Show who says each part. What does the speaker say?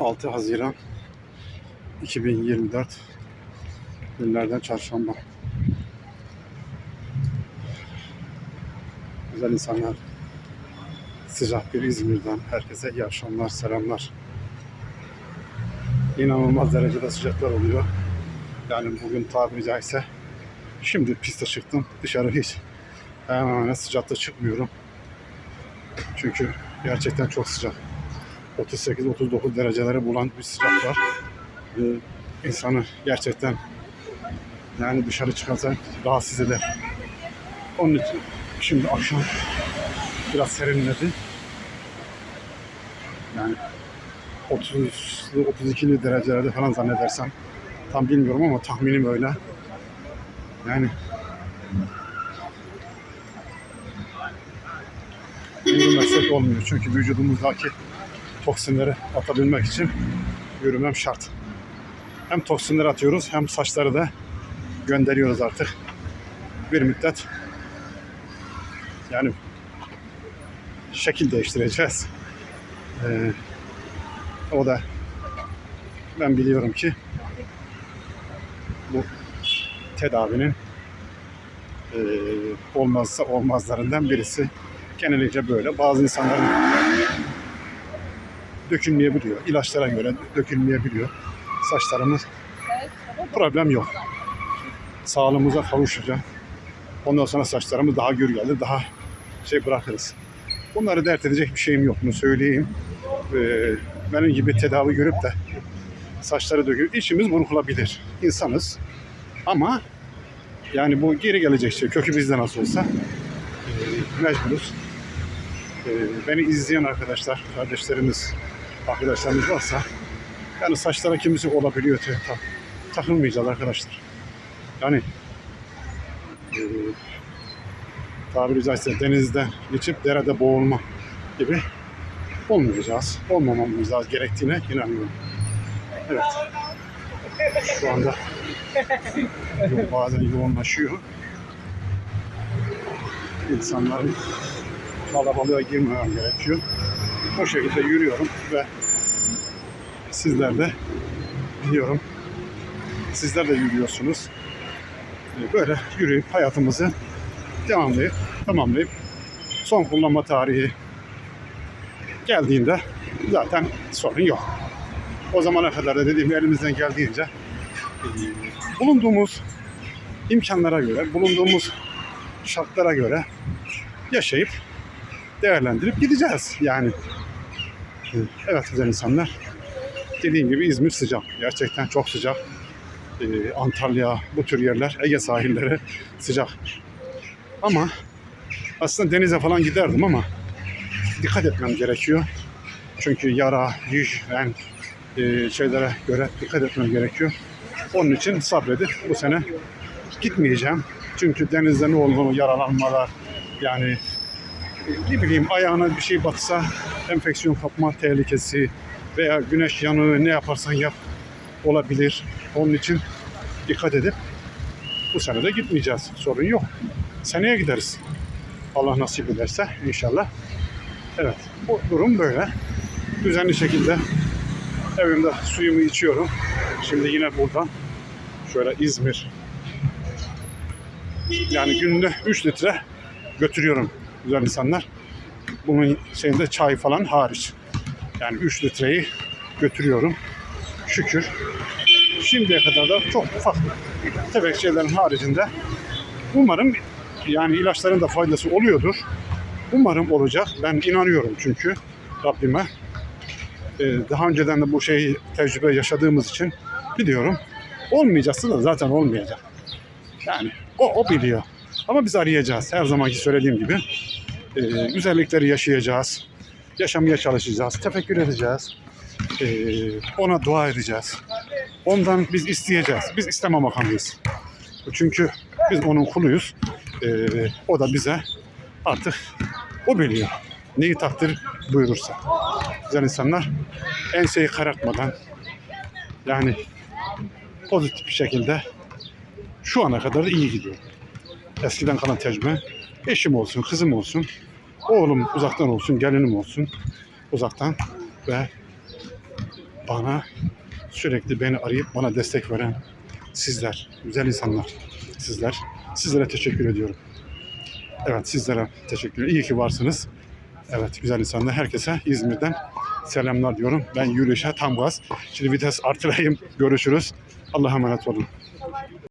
Speaker 1: 6 Haziran 2024 günlerden çarşamba. Güzel insanlar, sıcak bir İzmir'den herkese iyi akşamlar, selamlar. İnanılmaz derecede sıcaklar oluyor. Yani bugün tabiri caizse şimdi piste çıktım. Dışarı hiç hemen sıcakta çıkmıyorum. Çünkü gerçekten çok sıcak. 38-39 derecelere bulan bir sıcak var. Ee, insanı gerçekten yani dışarı çıkarsa rahatsız eder. Onun için şimdi akşam biraz serinledi. Yani 30'lu 32'li derecelerde falan zannedersem tam bilmiyorum ama tahminim öyle. Yani yürümezsek olmuyor. Çünkü vücudumuzdaki toksinleri atabilmek için yürümem şart. Hem toksinleri atıyoruz hem saçları da gönderiyoruz artık. Bir müddet yani şekil değiştireceğiz. Ee, o da ben biliyorum ki bu tedavinin e, olmazsa olmazlarından birisi. Genellikle böyle. Bazı insanların dökülmeyebiliyor. İlaçlara göre dökülmeyebiliyor. Saçlarımız problem yok. Sağlığımıza kavuşacak. Ondan sonra saçlarımız daha gür gelir, daha şey bırakırız. Bunları dert edecek bir şeyim yok. Bunu söyleyeyim. Ee, benim gibi tedavi görüp de saçları döküp içimiz burkulabilir. İnsanız. Ama yani bu geri gelecek şey. Kökü bizde nasıl olsa e, mecburuz. E, beni izleyen arkadaşlar, kardeşlerimiz, arkadaşlarımız varsa yani saçlara kimisi olabiliyor. Ta, ta- takılmayacağız arkadaşlar. Yani e, tabiri caizse denizde geçip derede boğulma gibi olmayacağız. Olmamamız lazım gerektiğine inanıyorum. Evet. Şu anda bazen yoğunlaşıyor. İnsanların kalabalığa girmemem gerekiyor. O şekilde yürüyorum ve sizler de biliyorum sizler de yürüyorsunuz. Böyle yürüyüp hayatımızı tamamlayıp tamamlayıp son kullanma tarihi geldiğinde zaten sorun yok. O zamana kadar da dediğim elimizden geldiğince e, bulunduğumuz imkanlara göre, bulunduğumuz şartlara göre yaşayıp değerlendirip gideceğiz yani. Evet güzel insanlar. Dediğim gibi İzmir sıcak. Gerçekten çok sıcak. E, Antalya, bu tür yerler, Ege sahilleri sıcak. Ama aslında denize falan giderdim ama dikkat etmem gerekiyor. Çünkü yara, hijyen e, şeylere göre dikkat etmem gerekiyor. Onun için sabredip bu sene gitmeyeceğim. Çünkü denizde ne olduğunu yaralanmalar yani ne bileyim ayağına bir şey batsa enfeksiyon kapma tehlikesi veya güneş yanığı ne yaparsan yap olabilir. Onun için dikkat edip bu sene de gitmeyeceğiz. Sorun yok. Seneye gideriz. Allah nasip ederse inşallah. Evet. Bu durum böyle. Düzenli şekilde evimde suyumu içiyorum. Şimdi yine buradan şöyle İzmir yani günde 3 litre götürüyorum güzel insanlar. Bunun şeyinde çay falan hariç. Yani 3 litreyi götürüyorum. Şükür. Şimdiye kadar da çok ufak tefek şeylerin haricinde umarım yani ilaçların da faydası oluyordur. Umarım olacak. Ben inanıyorum çünkü Rabbime. Ee, daha önceden de bu şeyi tecrübe yaşadığımız için biliyorum. Olmayacaksa da zaten olmayacak. Yani o, o biliyor. Ama biz arayacağız. Her zamanki söylediğim gibi. Ee, güzellikleri yaşayacağız. Yaşamaya çalışacağız. Tefekkür edeceğiz. Ee, ona dua edeceğiz. Ondan biz isteyeceğiz. Biz isteme makamıyız. Çünkü biz onun kuluyuz. Ee, o da bize artık o biliyor. Neyi takdir buyurursa. Güzel insanlar enseyi karartmadan yani pozitif bir şekilde şu ana kadar da iyi gidiyor. Eskiden kalan tecrübe eşim olsun, kızım olsun, oğlum uzaktan olsun, gelinim olsun uzaktan ve bana sürekli beni arayıp bana destek veren sizler, güzel insanlar, sizler. Sizlere teşekkür ediyorum. Evet sizlere teşekkür ederim. İyi ki varsınız. Evet güzel insanlar. Herkese İzmir'den selamlar diyorum. Ben yürüyüşe tam gaz. Şimdi vites artırayım. Görüşürüz. Allah'a emanet olun.